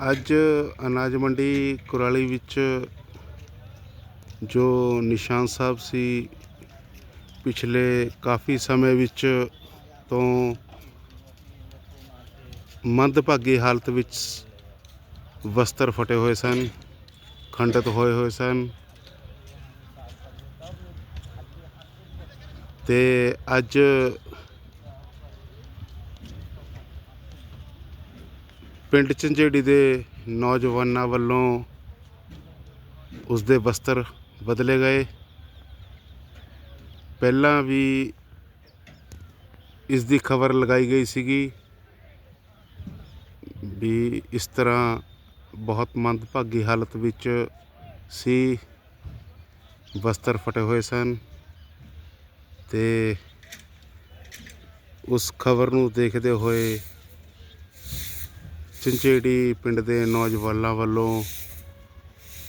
ਅੱਜ ਅਨਾਜ ਮੰਡੀ ਕੁਰਾਲੀ ਵਿੱਚ ਜੋ ਨਿਸ਼ਾਨ ਸਾਹਿਬ ਸੀ, ਪਿਛਲੇ ਕਾਫੀ ਸਮੇਂ ਵਿੱਚ ਤੋਂ ਮੰਦਭਾਗੀ ਹਾਲਤ ਵਿੱਚ ਵਸਤਰ ਫਟੇ ਹੋਏ ਸਨ, ਖੰਡਿਤ ਹੋਏ ਹੋਏ ਸਨ। ਤੇ ਅੱਜ ਪਿੰਡ ਝੰਜੇੜੀ ਦੇ ਨੌਜਵਾਨਾਂ ਵੱਲੋਂ ਉਸ ਦੇ ਵਸਤਰ ਬਦਲੇ ਗਏ। ਪਹਿਲਾਂ ਵੀ ਇਸ ਦੀ ਖਬਰ ਲਗਾਈ ਗਈ ਸੀਗੀ ਵੀ ਇਸ ਤਰ੍ਹਾਂ ਬਹੁਤ ਮੰਦਭਾਗੀ ਹਾਲਤ ਵਿੱਚ ਸੀ, ਬਸਤਰ ਫਟੇ ਹੋਏ ਸਨ ਤੇ ਉਸ ਖਬਰ ਨੂੰ ਦੇਖਦੇ ਹੋਏ ਚੰਚੇੜੀ ਪਿੰਡ ਦੇ ਨੌਜਵਾਨਾਂ ਵੱਲੋਂ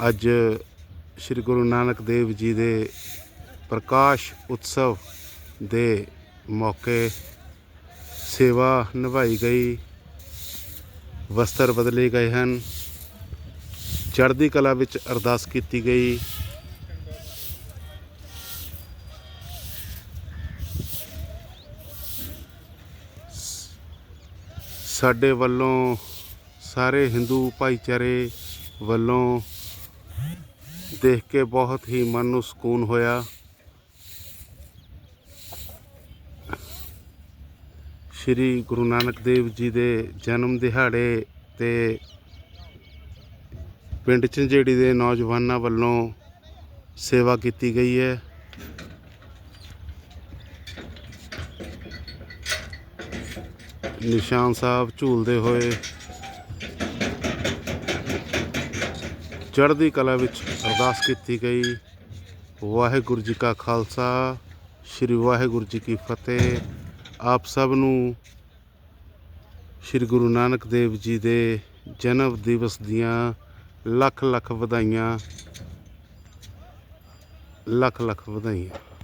ਅੱਜ ਸ੍ਰੀ ਗੁਰੂ ਨਾਨਕ ਦੇਵ ਜੀ ਦੇ ਪ੍ਰਕਾਸ਼ ਉਤਸਵ ਦੇ ਮੌਕੇ ਸੇਵਾ ਨਿਭਾਈ ਗਈ। ਵਸਤਰ ਬਦਲੇ ਗਏ ਹਨ। ਚੜ੍ਹਦੀ ਕਲਾ ਵਿੱਚ ਅਰਦਾਸ ਕੀਤੀ ਗਈ। ਸਾਡੇ ਵੱਲੋਂ ਸਾਰੇ ਹਿੰਦੂ ਭਾਈਚਾਰੇ ਵੱਲੋਂ ਦੇਖ ਕੇ ਬਹੁਤ ਹੀ ਮਨ ਨੂੰ ਸਕੂਨ ਹੋਇਆ। ਸ਼੍ਰੀ ਗੁਰੂ ਨਾਨਕ ਦੇਵ ਜੀ ਦੇ ਜਨਮ ਦਿਹਾੜੇ ਤੇ ਪਿੰਡ ਝੰਜੇੜੀ ਦੇ ਨੌਜਵਾਨਾਂ ਵੱਲੋਂ ਸੇਵਾ ਕੀਤੀ ਗਈ ਹੈ। ਨਿਸ਼ਾਨ ਸਾਹਿਬ ਝੂਲਦੇ ਹੋਏ ਚੜ੍ਹਦੀ ਕਲਾ ਵਿੱਚ ਅਰਦਾਸ ਕੀਤੀ ਗਈ। ਵਾਹਿਗੁਰੂ ਜੀ ਕਾ ਖਾਲਸਾ, ਸ੍ਰੀ ਵਾਹਿਗੁਰੂ ਜੀ ਕੀ ਫਤਿਹ। ਆਪ ਸਭ ਨੂੰ ਸ੍ਰੀ ਗੁਰੂ ਨਾਨਕ ਦੇਵ ਜੀ ਦੇ ਜਨਮ ਦਿਵਸ ਦੀਆਂ ਲੱਖ ਲੱਖ ਵਧਾਈਆਂ। ਲੱਖ ਲੱਖ ਵਧਾਈਆਂ।